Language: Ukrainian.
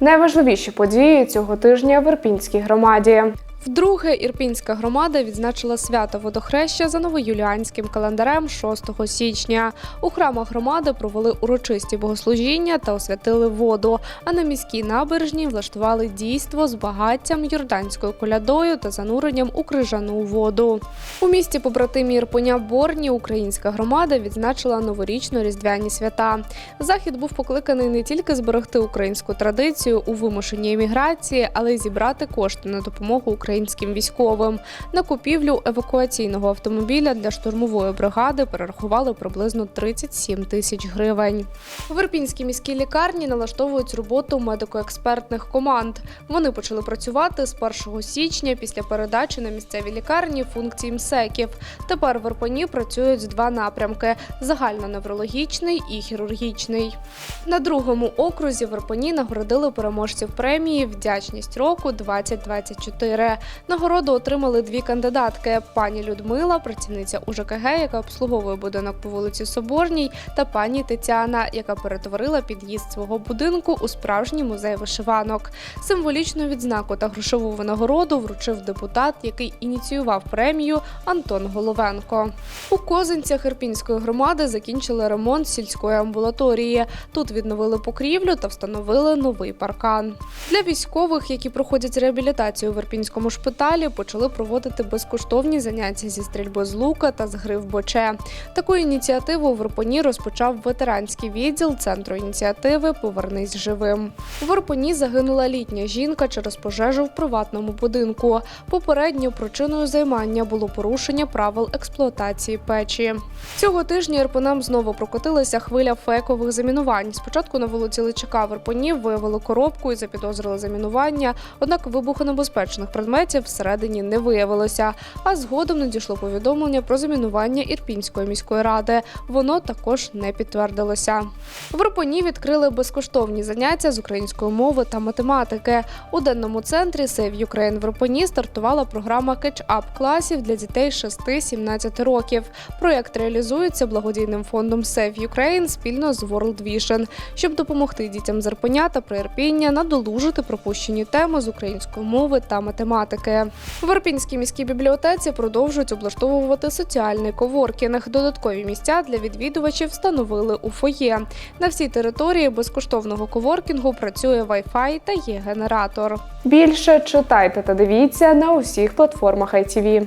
Найважливіші події цього тижня в Ірпінській громаді. Вдруге Ірпінська громада відзначила свято водохреща за новоюліанським календарем 6 січня. У храмах громади провели урочисті богослужіння та освятили воду. А на міській набережній влаштували дійство з багаттям, юрданською колядою та зануренням у крижану воду. У місті побратимі Ірпеня Борні українська громада відзначила новорічно-різдвяні свята. Захід був покликаний не тільки зберегти українську традицію у вимушеній еміграції, але й зібрати кошти на допомогу українським військовим. На купівлю евакуаційного автомобіля для штурмової бригади перерахували приблизно 37 тисяч гривень. В Ірпінській міській лікарні налаштовують роботу медико-експертних команд. Вони почали працювати з 1 січня після передачі на місцеві лікарні функцій МСЕКів. Тепер в Ірпені працюють два напрямки: загальноневрологічний і хірургічний. На другому окрузі в Ірпені нагородили переможців премії Вдячність року 2024. Нагороду отримали дві кандидатки: пані Людмила, працівниця УЖКГ, яка обслуговує будинок по вулиці Соборній, та пані Тетяна, яка перетворила під'їзд свого будинку у справжній музей вишиванок. Символічну відзнаку та грошову винагороду вручив депутат, який ініціював премію Антон Головенко. У Козинцях Ірпінської громади закінчили ремонт сільської амбулаторії. Тут відновили покрівлю та встановили новий паркан. Для військових, які проходять реабілітацію в Ірпінському шпиталі, почали проводити безкоштовні заняття зі стрільби з лука та з гри в боче. Таку ініціативу в Ірпені розпочав ветеранський відділ центру ініціативи Повернись живим. В Ірпені загинула літня жінка через пожежу в приватному будинку. Попередньо причиною займання було порушення правил експлуатації печі. Цього тижня Ірпенем знову прокотилася хвиля фейкових замінувань. Спочатку на вулиці Личака в Ірпені виявили коробку і запідозрили замінування, однак вибухонебезпечних предметів всередині не виявилося. А згодом надійшло повідомлення про замінування Ірпінської міської ради. Воно також не підтвердилося. В Ірпені відкрили безкоштовні заняття з української мови та математики. У денному центрі Save Ukraine в Ірпені стартувала програма кетч-ап класів для дітей 6-17 років. Проєкт реалізується благодійним фондом Save Ukraine спільно з World Vision, щоб допомогти дітям з Ірпеня та приірпіння надолужити пропущені теми з української мови та математики. В Ірпінській міській бібліотеці продовжують облаштовувати соціальний коворкінг. Додаткові місця для відвідувачів встановили у фоє. На всій території безкоштовного коворкінгу працює Wi-Fi та є генератор. Більше читайте та дивіться на усіх платформах ITV.